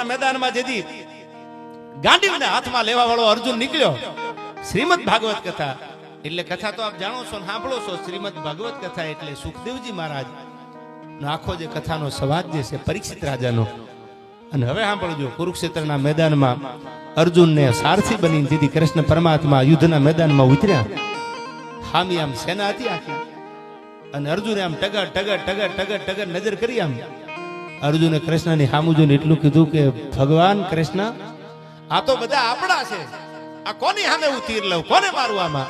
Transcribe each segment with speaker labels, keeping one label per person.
Speaker 1: કુરુક્ષેત્રના મેદાનમાં જેથી ગાંડીવને હાથમાં લેવા વાળો અર્જુન નીકળ્યો. શ્રીમદ ભાગવત કથા. એટલે કથા તો આપ જાણો છો સાંભળો છો. શ્રીમદ ભાગવત કથા એટલે સુખદેવજી મહારાજ આખો જે કથાનો સંવાદ જે છે, પરીક્ષિત રાજાનો. અને હવે સાંભળજો, કુરુક્ષેત્રના મેદાનમાં અર્જુનને સારથી બની દીધી કૃષ્ણ પરમાત્મા યુદ્ધના મેદાનમાં ઉતર્યા. હામી આમ સેના હતી આખી. અને અર્જુને આમ ટગર ટગર ટગર ટગર ટગર નજર કરી આમ અર્જુને કૃષ્ણની સામું જોઈને એટલું કીધું કે, ભગવાન કૃષ્ણ, આ તો બધા આપણા છે. આ કોની સામે હું તીર લઉં? કોને મારું આમાં?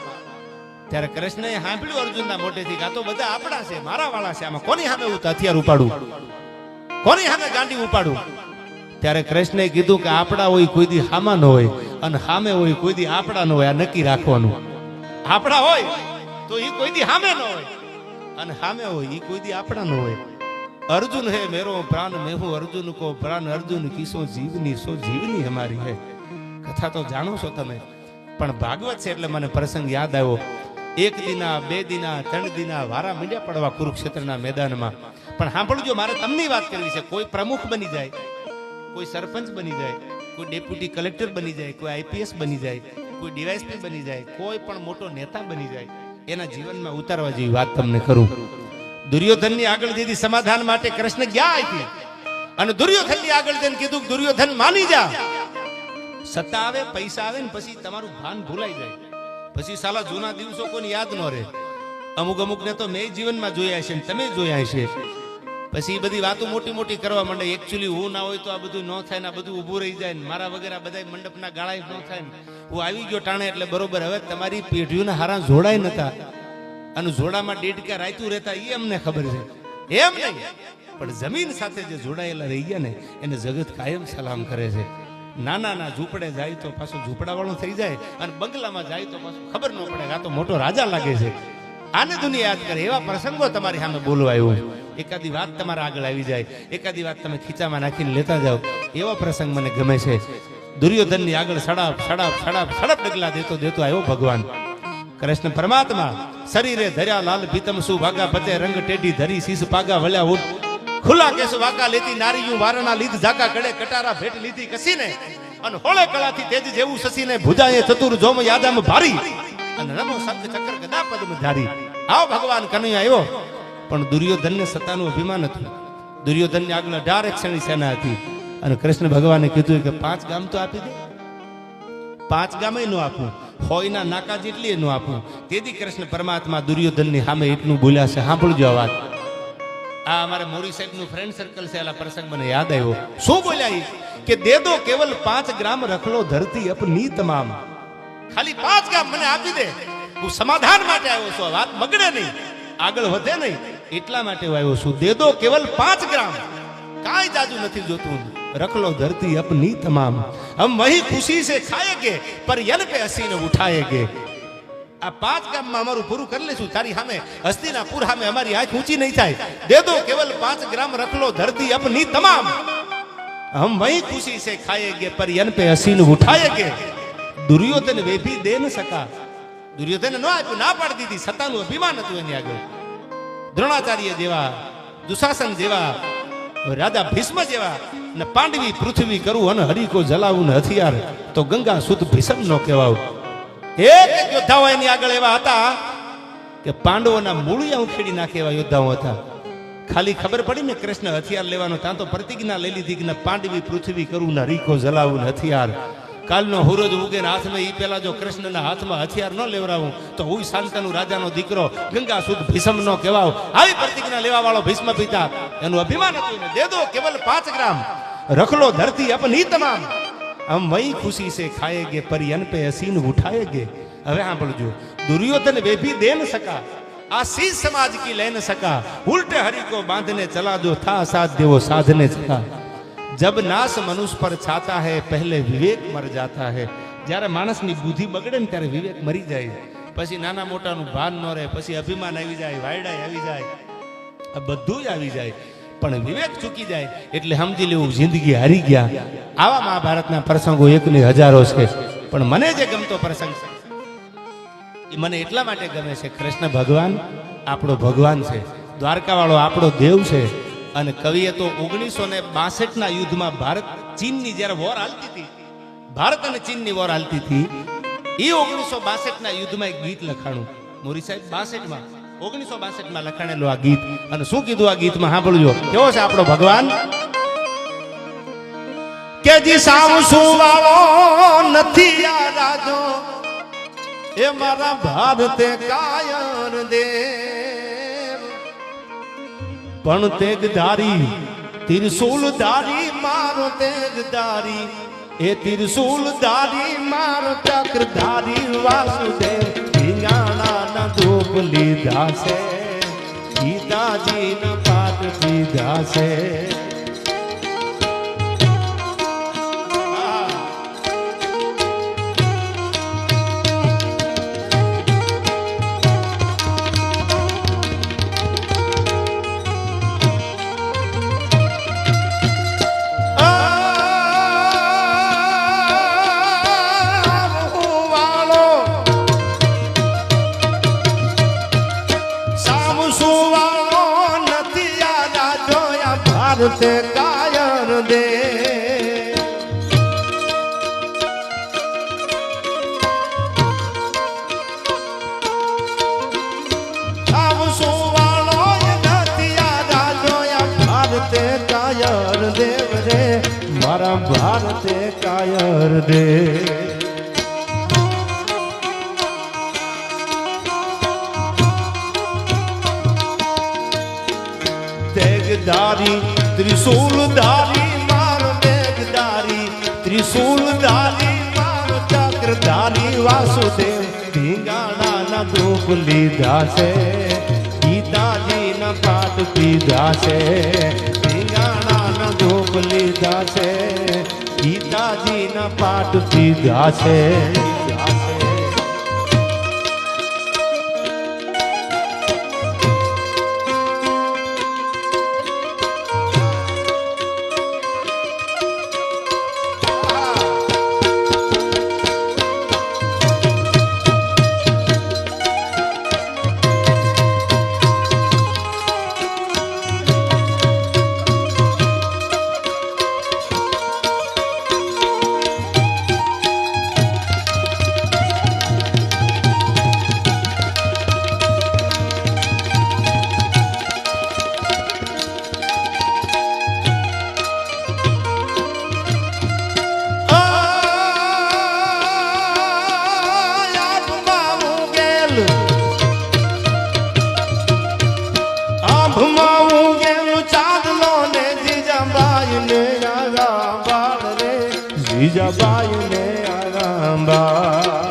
Speaker 1: ત્યારે કૃષ્ણએ સાંભળ્યું અર્જુનના મોઢેથી કે આ તો બધા આપણા છે, મારા વાળા છે. આમાં કોની સામે હું હથિયાર ઉપાડું? કોની સામે ગાંડી ઉપાડું? ત્યારે કૃષ્ણએ કીધું કે આપણા હોય કોઈ દી હામા ન હોય, અને સામે હોય કોઈ દી આપણા ન હોય, આ નક્કી રાખવાનું. આપણા હોય તો એ કોઈ દી સામે ન હોય, અને સામે હોય એ કોઈ દી આપણા ન હોય. અર્જુન હે મેરો પ્રાણ મેહુ અર્જુન કો પ્રાણ, અર્જુન કિસો જીવની, સો જીવની હમારી હે. કથા તો જાણો છો તમે, પણ ભાગવત છે એટલે મને પ્રસંગ યાદ આવ્યો. એક દિના, બે દિના, ત્રણ દિના વારા મીંડ્યા પડવા કુરુક્ષેત્રના મેદાનમાં. પણ સાંભળજો, મારે તમને વાત કરવી છે. કોઈ પ્રમુખ બની જાય, કોઈ સરપંચ બની જાય, કોઈ ડેપ્યુટી કલેક્ટર બની જાય, કોઈ આઈપીએસ બની જાય, કોઈ ડીવાયસપી બની જાય, કોઈ પણ મોટો નેતા બની જાય, એના જીવનમાં ઉતારવા જેવી વાત તમને કરું. દુર્યોધનની આગળ દીધી સમાધાન માટે કૃષ્ણ ગયા આપી અને દુર્યોધનની આગળ જઈને કીધું, દુર્યોધન, માની જા. સત્તા આવે, પૈસા આવે ને પછી તમારું ભાન ભૂલાઈ જાય. પછી સાલા જૂના દિવસો કોઈને યાદ ન રહે. અમુક અમુક ને તો મેં જીવનમાં જોયા છે તમે જોયા છે પછી એ બધી વાતો મોટી મોટી કરવા માંડે. એકચ્યુઅલી હું ના હોય તો આ બધું ન થાય ને આ બધું ઊભું રહી જાય ને મારા વગેરે આ બધા મંડપના ગાળા ન થાય ને. હું આવી ગયો ટાણે એટલે બરોબર. હવે તમારી પેઢીઓના હારા જોડાય નતા. અને જોડામાં દેડકા રાયતું રહેતા એ અમને ખબર છે. એમ નહીં, પણ જમીન સાથે જે જોડાયેલા રહી ગયા ને, એને જગત કાયમ સલામ કરે છે. નાના ના ઝૂંપડે જાય તો પાછું ઝૂંપડાવાળો થઈ જાય, અને બંગલામાં જાય તો પાછું ખબર ન પડે આ તો મોટો રાજા લાગે છે. આને દુનિયા યાદ કરે, એવા પ્રસંગો તમારી સામે બોલવા આવ્યું એકાદી વાત તમારા આગળ આવી જાય, એકાદી વાત તમે ખીચામાં નાખીને લેતા જાઓ. એવા પ્રસંગ મને ગમે છે. દુર્યોધનની આગળ સડાપ સડાપ સડાપ, સડપ ડગલા દેતો દેતો આવ્યો ભગવાન. કૃષ્ણ પરમાત્મા, શરીરે ધર્યા લાલ પીતમ સુ ભાગા પતે, રંગ ટેઢી ધરી, શીશ પાગા વળ્યા ઉઠ. ખુલા કેસ વાકા લેતી નારીયું વારણા લીધ, ઝાકા કડે કટારા ભેટ લીધી કસીને. અને હોળે કળાથી તેજ જેવું સસીને ભુજાએ ચતુર જોમ યાદામ ભારી. અને રમો શબ્દ ચક્ર ગદા પદમ ધારી. આવ ભગવાન કનૈયા આવ્યો. પણ દુર્યોધનને સત્તાનું અભિમાન હતું. દુર્યોધનની આગળ અઢાર ક્ષણી સેના હતી. અને કૃષ્ણ ભગવાને કીધું કે પાંચ ગામ તો આપી દે. પાંચ ગામે નું આપું. હોયના નાકા જેટલી એનું આપું. તેથી કૃષ્ણ પરમાત્મા દુર્યોધનની સામે એટલું બોલ્યા છે, સાંભળજો આ વાત. આ અમારે મોરી સાહેબનું ફ્રેન્ડ સર્કલ છે, આલા પ્રસંગ મને યાદ આવ્યો. શું બોલ્યા એ કે દે દો કેવલ પાંચ ગ્રામ રખલો ધરતી અપની તમામ ખાલી પાંચ ગ્રામ મને આપી દે. હું સમાધાન માટે આવ્યો છું વાત બગડે નહીં. આગળ વધે નહીં. એટલા માટે હું આવ્યો છું. દે દો કેવલ પાંચ ગ્રામ. કાંઈ જાજુ નથી જોતું. रख लो धरती अपनी तमाम। हम वही खुशी से खाएंगे, पर यन पे हसीन उठाएंगे। આ પાંચ ગ્રામમાં અમારું પૂરું કરી લેશું તારી સામે હસ્તીના પૂર સામે અમારી આંખ ઊંચી નહીં થાય દે દો કેવલ પાંચ ગ્રામ રખ ધરતી અપની તમામ હમ વહી ખુશી સે ખાયે કે પર યન पे હસીન કે દુર્યોધન વેભી દે ન સકા દુર્યોધન ન આપ્યું ના પાડ દીધી સતાનું અભિમાન હતું એની આગળ દ્રોણાચાર્ય જેવા દુશાસન જેવા રાજા ભીષ્મ જેવા. ને પાંડવી પૃથ્વી કરું અને હરિકો જલાવું ને હથિયાર. તો ગંગા સુત ભીષમ નો કહેવાવ. એક એક યોદ્ધાઓ એની આગળ એવા હતા કે પાંડવોના મૂળિયા ઉખેડી નાખે એવા યોદ્ધાઓ હતા. ખાલી ખબર પડી ને કૃષ્ણ હથિયાર લેવાનો ત્યાં તો પ્રતિજ્ઞા લઈ લીધી કે પાંડવી પૃથ્વી કરું ને હરિકો જલાવું ને હથિયાર. કાલનો હુરજ ઉગે હાથમાં એ પહેલાં જો કૃષ્ણના હાથમાં હથિયાર ન લેવડાવું તો હું શાંતનુ રાજાનો દીકરો ગંગા સુદ ભીષમ નો કહેવાવ આવી પ્રતિજ્ઞા લેવા વાળો ભીષ્મ પિતા એનું અભિમાન હતું દે દો કેવલ પાંચ ગ્રામ. રખલો ધરતી અપની તમામ. આમ વહી ખુશી સે ખાયેગે પરિયન પે હસીન ઉઠાયેગે હવે સાંભળજો. દુર્યોધન વેભી દે ન સકા. આ સીસ સમાજ કી લઈને સકા. ઉલટે હરી કો બાંધને ચલા દો, થા સાથ દેવો, સાધને સકા. જબ નાશ મનુષ્ય પર છાતા હૈ પહેલે વિવેક મર જાતા હૈ જ્યારે માણસની બુદ્ધિ બગડે ને ત્યારે વિવેક મરી જાય પછી નાના મોટાનું ભાન ન રહે પછી અભિમાન આવી જાય વાયડાઈ આવી જાય આ બધું જ આવી જાય પણ વિવેક ચૂકી જાય એટલે સમજી લેવું જિંદગી હારી ગયા આવા મહાભારતના પ્રસંગો એકની હજારો છે પણ મને જે ગમતો પ્રસંગ છે એ મને એટલા માટે ગમે છે, કૃષ્ણ ભગવાન આપણો ભગવાન છે દ્વારકા વાળો આપણો દેવ છે અને કવિએ તો ઓગણીસો ને બાસઠના યુદ્ધમાં ભારત ચીનની જ્યારે વોર હાલતી હતી, ભારત અને ચીનની વોર હાલતી હતી, એ ઓગણીસો બાસઠના યુદ્ધમાં એક ગીત લખાણું. મોરી સાહેબ, બાસઠમાં, ઓગણીસો બાસઠમાં લખાણેલું આ ગીત. અને શું કીધું આ ગીતમાં? સાંભળજો. કેવો છે આપણો ભગવાન? કે જી સાવ સુવાળો નથી આ રાજો, એ મારા ભારતે કાયર દે. પણ તેગ ધારી, તિરસુલ ધારી મારો તેગ ધારી. એ તિરસુલ ધારી મારો ચક્ર ધારી વાસુદેવ. ધીંગાણા ના ધૂપ લીધા છે ગીતાજી ના પાઠ પીધા છે. ભારતે કાયર દે. તેગધારી માર મારો ત્રિશુલ ત્રિશૂલધારી માર ચક્રધારી વાસુદેવ ધીંગાણાના ધૂપ લીધા છે, ગીતાજીના પાઠ પીધા છે ધીંગાણાના ધૂપ લીધા છે ગીતાજીના પાઠ સીધા છે જીજાબાઈ ને આરાંબા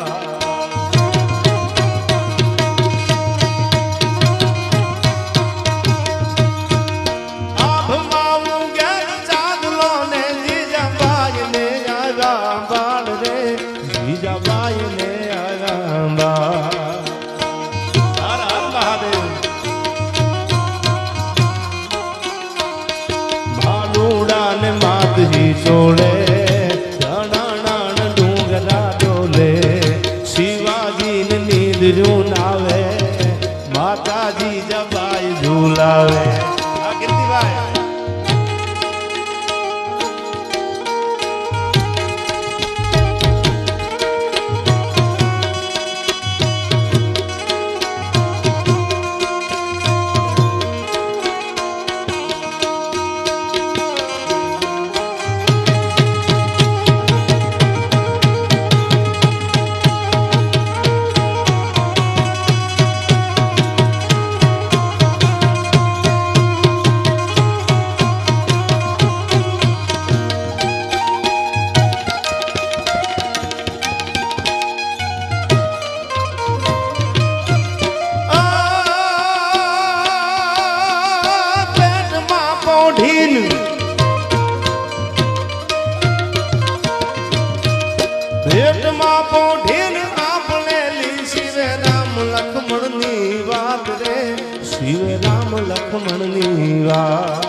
Speaker 1: પેટમાં પોઢીન આપણે લી શિવ રામ લક્ષ્મણની વાત રે. શિવ રામ લક્ષ્મણની વાત.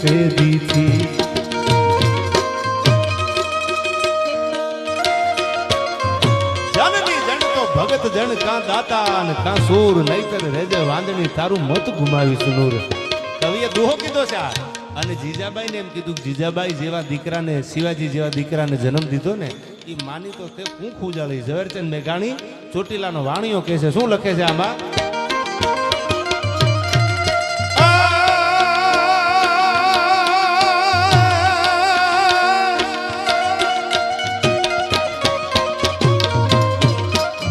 Speaker 1: યુગ તે દીથી જનની જન તો ભગત જણ, કાં દાતા અને કાં સૂર, નહીતર રેજે વાંદણી, તારું મત ગુમાવી સુનૂર કવિએ દુહો કીધો છે અને જીજાબાઈને એમ કીધું કે જીજાબાઈ જેવા દીકરાને, શિવાજી જેવા દીકરાને જન્મ દીધો ને એ માની તો તે કુંખ ઉજાળી. ઝવેરચંદ મેઘાણી ચોટીલાનો વાણીઓ કહે છે. શું લખે છે આમાં?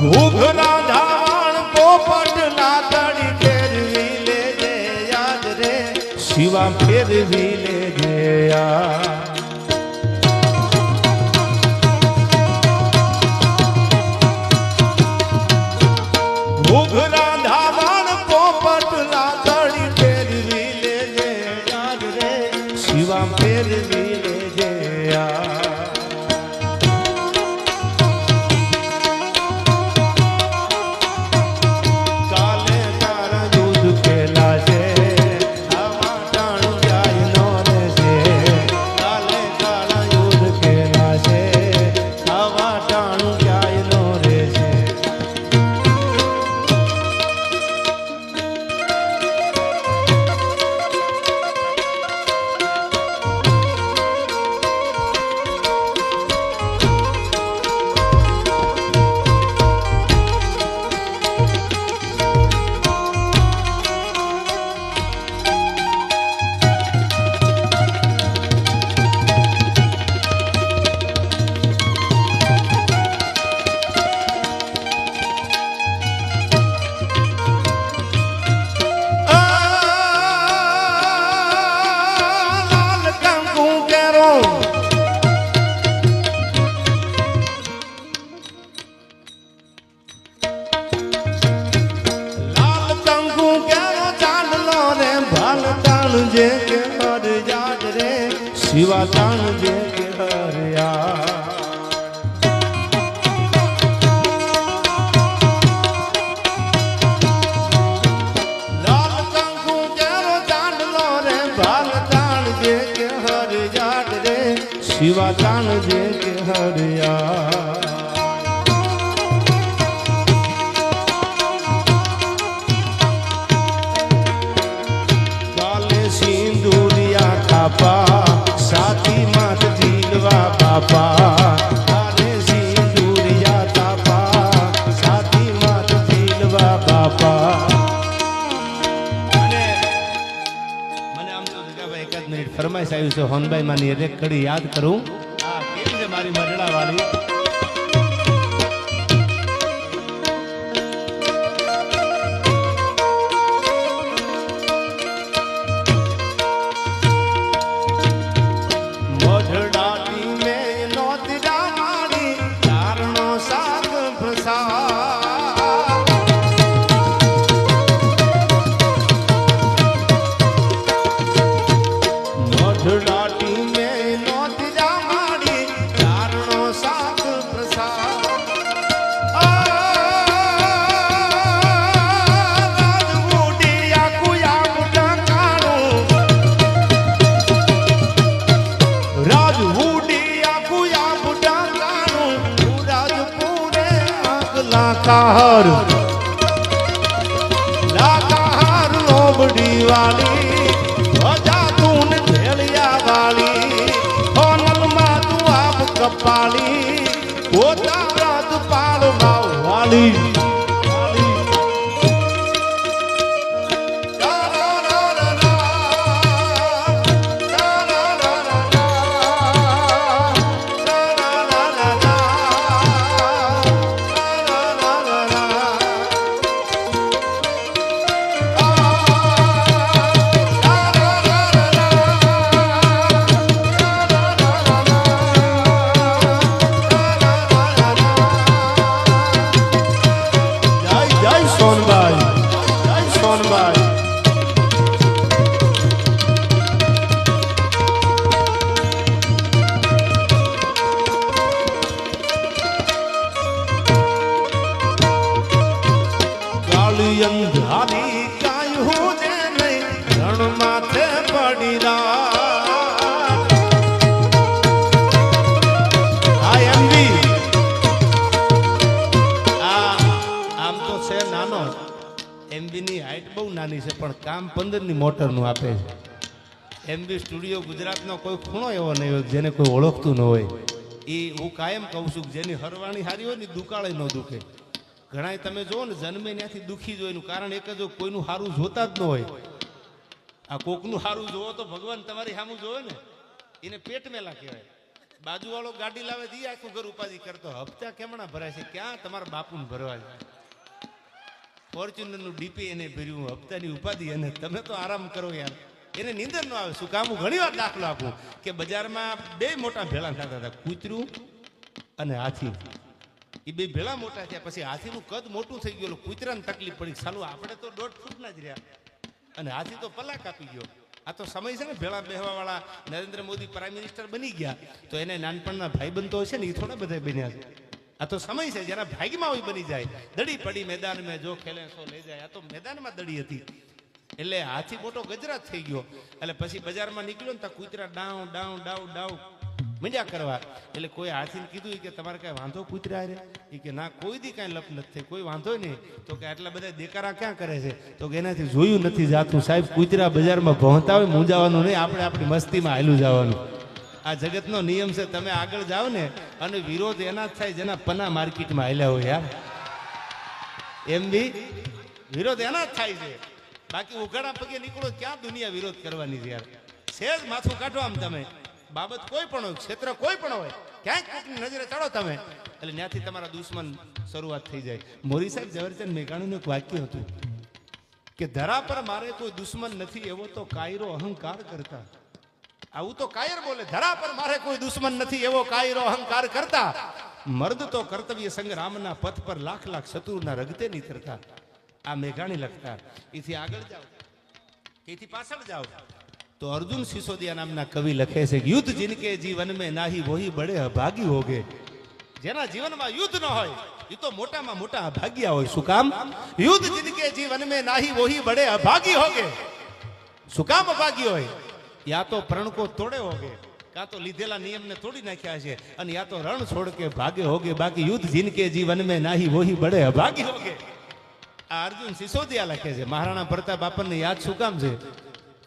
Speaker 1: ઘૂઘરા ધાવણ પોપટ લાકડી ફેરવી લેજે યાદ રે. શિવા ફેરવી લેજે યાદ. મિનિટ ફરમાઈશ આવ્યું છે હોનભાઈ માની એક કડી યાદ કરું. આ કેમ છે મારી મરડા Krishna નાની છે, પણ કામ પંદરની મોટરનું આપે છે. એમબી સ્ટુડિયો ગુજરાતનો કોઈ ખૂણો એવો નહીં હોય, જેને કોઈ ઓળખતું ન હોય. એ હું કાયમ કહું છું કે જેની હરવાણી હારી હોય ને દુકાળે ન દુખે. ઘણા તમે જુઓ ને, જન્મે ત્યાંથી દુઃખી જ હોય એનું કારણ એક જ કોઈનું સારું જોતા જ ન હોય. આ કોકનું સારું જોવો તો ભગવાન તમારી સામું જોવે ને, એને પેટ મેલા કહેવાય. બાજુવાળો ગાડી લાવે તો આખું ઘર ઉપાધિ કરતો હપ્તા કેમણા ભરાય છે? ક્યાં તમારા બાપુને ભરવા જાય? ફોર્ચ્યુનરનું ડીપી એને ભર્યું, હપ્તાની ઉપાધિ, અને તમે તો આરામ કરો યાર. એને નીંદર ન આવે. શું કામ? હું ઘણી વાર દાખલો આપું કે બજારમાં બે મોટા ભેળા થતા હતા, કૂતરું અને હાથી. એ બે ભેળા મોટા થયા, પછી હાથીનું કદ મોટું થઈ ગયું કૂતરાને તકલીફ પડી. સાલું, આપણે તો દોઢ ફૂટના જ રહ્યા. અને હાથી તો પલાક આપી ગયો. આ તો સમય છે ને, ભેળા બેહવાવાળા. નરેન્દ્ર મોદી પ્રાઇમ મિનિસ્ટર બની ગયા. તો એને નાનપણના ભાઈબંધો છે ને એ થોડા બધા બન્યા છે. આ તો સમય છે જેના ભાગ્યમાં હોય બની જાય. દડી પડી મેદાન મેં જો ખેલે સો લઈ જાય. આ તો મેદાનમાં દડી હતી. એટલે હાથી મોટો ગજરાત થઈ ગયો. એટલે પછી બજારમાં નીકળ્યો ને ત્યાં કૂતરા ડાઉ ડાઉ ડાઉ ડાઉ. મજા કરવા. એટલે કોઈ હાથીને કીધું કે તમારે કાંઈ વાંધો કૂતરા રે? એ કે ના, કોઈ દી કાંઈ લપ નથી કોઈ વાંધો નહીં. તો કે આટલા બધા દેકારા ક્યાં કરે છે? તો કે એનાથી જોયું નથી જાતું. સાહેબ, કૂતરા બજારમાં ભોંતા હોય મૂંઝાવાનું નહીં. આપણે આપણી મસ્તીમાં હાલું જવાનું. આ જગતનો નિયમ છે, તમે આગળ જાઓ ને, અને વિરોધ એના જ થાય જેના પના માર્કેટમાં હાલ્યા હોય યાર એમ બી વિરોધ એના થાય છે. બાકી ઉઘાડા પગે નીકળો, ક્યાં દુનિયા વિરોધ કરવાની છે યાર? સેજ માથું કાઢો આમ તમે. બાબત કોઈ પણ હોય, ક્ષેત્ર કોઈ પણ હોય ક્યાંક કોકની નજરે ચડો તમે. એટલે ત્યાંથી તમારા દુશ્મન શરૂઆત થઈ જાય. મોરી સાહેબ, ઝવેરચંદ મેઘાણીનું એક વાક્ય હતું કે, ધરા પર મારે કોઈ દુશ્મન નથી, એવો તો કાયરો અહંકાર કરતા. આવું તો કાયર બોલે, ધરા પર મારે કોઈ દુશ્મન નથી, એવો કાયરો અહંકાર કરતા. મર્દ તો કર્તવ્ય સંગ્રામના પથ પર લાખ લાખ શત્રુના રગતે નીતરતા. આ મેઘાણી લખતા, એથી આગળ જાઓ. એથી પાછળ જાઓ. તો અર્જુન સિસોદિયા નામના કવિ લખે છે, યુદ્ધ જિનકે જીવન મેં નાહી વોહી બડે અભાગી હોગે. જેના જીવનમાં યુદ્ધ ન હોય, એ તો મોટામાં મોટા અભાગ્યા હોય. શું કામ? યુદ્ધ જિનકે જીવન મેં નાહી વોહી બડે અભાગી હોગે. શું કામ અભાગી હોય? યા તો પ્રણકો તોડે હોગે, કાં તો લીધેલા નિયમને તોડી નાખ્યા છે, અને યા તો રણ છોડ કે ભાગે હોગે, બાકી યુદ્ધ જિનકે જીવન મેં નાહી વહી બડે ભાગી હોગે. આ અર્જુન સિસોદિયા લખે છે, મહારાણા પ્રતાપ આપણને યાદ શું કામ છે?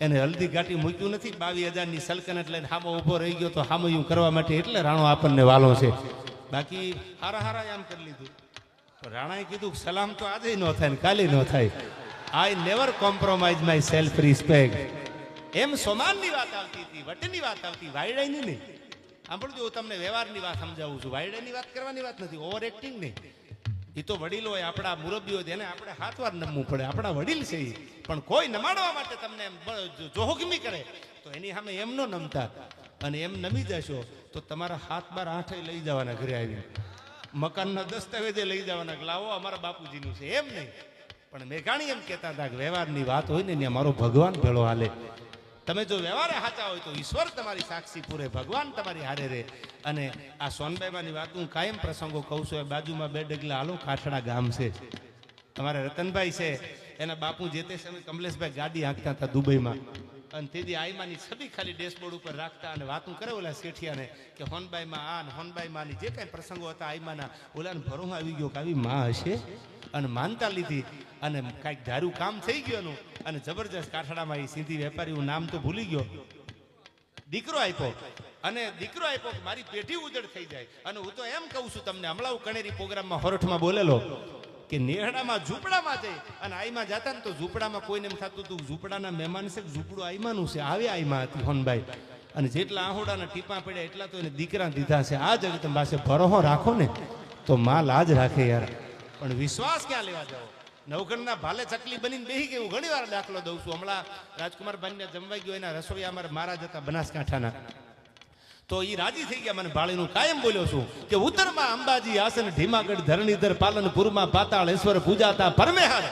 Speaker 1: એને હલ્દી ઘાટી મૂક્યું નથી બાવીસ હજારની સલ્તનત લઈને હામો ઊભો રહી ગયો તો હામયું કરવા માટે એટલે રાણો આપણને વાલો છે. બાકી હારા હારા આમ કરી લીધું. રાણાએ કીધું કે સલામ તો આજે ન થાય ને કાલે ન થાય. I never compromise my self respect એમ સોમાનની વાત આવતી હતી, વટની વાત આવતી, વાયડાની નહીં. સાંભળજો, હું તમને વ્યવહારની વાત સમજાવું છું. વાયડાની વાત કરવાની વાત નથી ઓવર એક્ટિંગ નહીં. એ તો વડીલો હોય, આપણા મુરબ્બી જેને આપણે હાથ વાર નમવું પડે. આપણા વડીલ છે. પણ કોઈ નમાડવા માટે તમને એમ જોહગમી કરે, તો એની સામે એમ નો નમતા. અને એમ નમી જશો, તો તમારા હાથ બાર આઠે લઈ જવાના ઘરે આવી મકાનના દસ્તાવેજે લઈ જવાના. લાવો, અમારા બાપુજીનું છે. એમ નહીં. પણ મેઘાણી એમ કહેતા હતા કે વ્યવહારની વાત હોય ને, ત્યાં મારો ભગવાન ભેળો હાલે. તમે જો વ્યવહારે સાચા હોય તો ઈશ્વર તમારી સાક્ષી પૂરે, ભગવાન તમારી હારે રહે. અને આ સોનબાઈમાંની વાત હું કાયમ પ્રસંગો કહું છું, એ બાજુમાં બે ડગલા, હાલો કાઠડા ગામ છે. તમારે રતનભાઈ છે, એના બાપુ જે તે સમયે કમલેશભાઈ ગાડી હાંકતા હતા દુબઈમાં. અને તેથી આઈમાની છબી ખાલી ડેશબોર્ડ ઉપર રાખતા અને વાતું કરે ઓલા શેઠિયાને કે હોનબાઈમાં આ હોનબાઈમાંની જે કાંઈ પ્રસંગો હતા આઈમાના, ઓલાને ભરોમાં આવી ગયો કે આવી માં હશે? અને માનતા લીધી. અને કાંઈક ધારું કામ થઈ ગયું એનું. અને જબરજસ્ત કાઠડામાં એ સિંધી વેપારી નામ તો ભૂલી ગયો. દીકરો આપ્યો અને દીકરો આપ્યો મારી પેઢી ઉજળ થઈ જાય. અને હું તો એમ કહું છું તમને, હમણાં કણેરી પ્રોગ્રામમાં હોરઠમાં બોલેલો કે નેહડામાં ઝૂંપડામાં જઈ. અને આઈમાં જતા ને તો ઝૂંપડામાં કોઈને એમ થતું હતું ઝૂંપડાના મહેમાન છે ઝૂંપડું આઈમાનું છે? આવે આઈમાં હતી હોનભાઈ. અને જેટલા આહોડાના ટીપા પડ્યા એટલા તો એને દીકરા દીધા છે. આ જગત પાસે ભરોહો રાખો ને, તો માં લાજ રાખે યાર. પણ વિશ્વાસ ક્યાં લેવા જાઓ નવકરના ભાલે ચકલી બનીને બેહી ગયું ઘણી વાર દાખલો દઉં છું. હમણાં રાજકુમાર ભાઈને જમવાઈ ગયો. એના રસોઈયા અમારા મહારાજ હતા બનાસકાંઠાના. તો એ રાજી થઈ ગયા. મને ભાળીનું કાયમ બોલ્યો છું કે ઉત્તરમાં અંબાજી આસન, ઢીમાગઢ, ધરણીધર, પાલનપુરમાં પાતાળેશ્વર પૂજાતા પરમેહાર.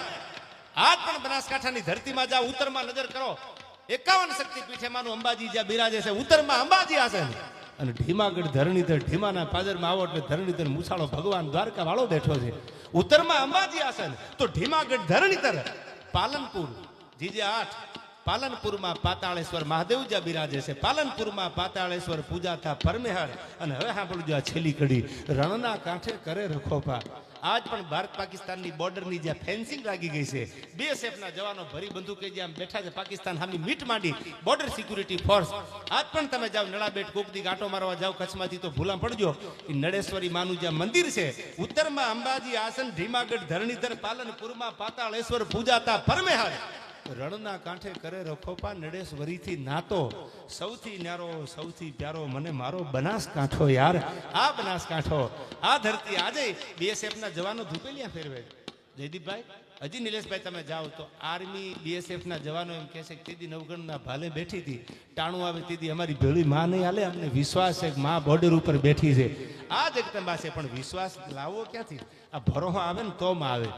Speaker 1: આજ પણ બનાસકાંઠાની ધરતીમાં જા ઉત્તરમાં નજર કરો. એકાવન શક્તિ પીઠેમાંનું અંબાજી જ્યાં બિરાજે છે. ઉત્તરમાં અંબાજી આસન. અને ઢીમાગઢ, ધરણીધર, ઢીમાના પાદરમાં આવો એટલે ધરણીધર મુસાળો ભગવાન દ્વારકા વાળો બેઠો છે. ઉત્તરમાં અંબાજી આસન, તો ઢીમાગઢ ધરણીતર પાલનપુર, જીજે આઠ. પાલનપુરમાં પાતાળેશ્વર મહાદેવ જ્યાં બિરાજે છે. પાલનપુરમાં પાતાળેશ્વર પૂજા થા પરમેહર અને હવે સાંભળજો આ છેલ્લી કડી. રણના કાંઠે કરે રખોપા. આજ પણ ભારત પાકિસ્તાનની બોર્ડરની જ્યાં ફેન્સિંગ લાગી ગઈ છે બે સેફના જવાનો ભરી બંદૂકે જ્યાં બેઠા છે, પાકિસ્તાન સામે મીટ માંડી બોર્ડર સિક્યુરિટી ફોર્સ આજ પણ તમે જાઓ નળાબેટ કોકદી ગાંટો મારવા જાઓ, કચ્છમાંથી તો ભૂલા પડજો. એ નળેશ્વરી માનું જ્યાં મંદિર છે, ઉત્તરમાં અંબાજી આસન, ધીમાગઢ, ધરણીધર, પાલનપુરમાં પાતાળેશ્વર પૂજાતા પરમેહર. રણના કાંઠે કરે રખોપા નડેશ્વરીથી નાતો. સૌથી ન્યારો, સૌથી પ્યારો, મને મારો બનાસકાંઠો યાર. આ બનાસકાંઠો, આ ધરતી આજે બીએસએફના જવાનો ધૂપેલિયા ફેરવે. જયદીપભાઈ, હજી નિલેશભાઈ તમે જાઓ તો આર્મી બીએસએફ ના જવાનો એમ કહે છે કે તેદી નવગણના ભાલે બેઠી હતી. ટાણું આવે તેદી અમારી ભેળી માં નહીં હાલે, અમને વિશ્વાસ છે માં બોર્ડર ઉપર બેઠી છે. આ જગદંબા છે, પણ વિશ્વાસ લાવવો ક્યાંથી? આ ભરોહો આવે ને તો માં આવે.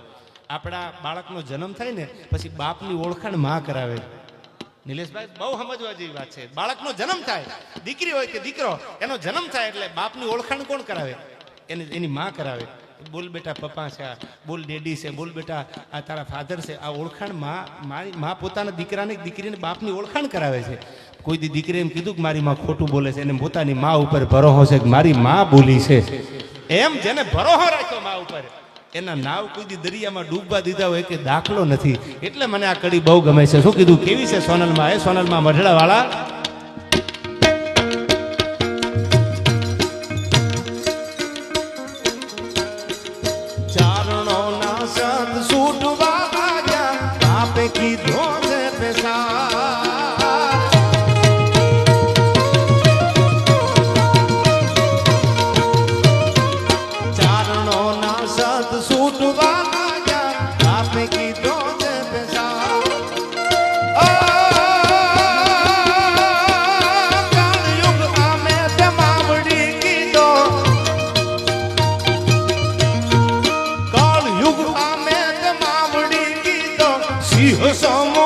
Speaker 1: આપણા બાળકનો જન્મ થાય ને પછી બાપની ઓળખાણમાં કરાવે. નિલેશભાઈ બહુ સમજવા જેવી વાત છે. બાળકનો જન્મ થાય દીકરી હોય કે દીકરો એનો જન્મ થાય એટલે બાપની ઓળખાણ કોણ કરાવે? એને એની માં કરાવે. બોલ બેટા પપ્પા છે આ, બોલ ડેડી છે બોલ બેટા આ તારા ફાધર છે. આ ઓળખાણમાં માં પોતાના દીકરાને દીકરીને બાપની ઓળખાણ કરાવે છે. કોઈ દી દીકરી એમ કીધું કે મારી માં ખોટું બોલે છે એને પોતાની માં ઉપર ભરોહો છે કે મારી માં બોલી છે. એમ જેને ભરોહો રાખ્યો માં ઉપર. એના નાવ કોઈ દી દરિયામાં ડૂબવા દીધા હોય કે દાખલો નથી. એટલે મને આ કડી બહુ ગમે છે. શું કીધું? કેવી છે સોનલમાં? એ સોનલમાં મઢડા વાળા ચારણો ના સંત સૂટવા આપે કીધો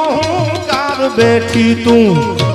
Speaker 1: કીધો કાર બેઠી તું.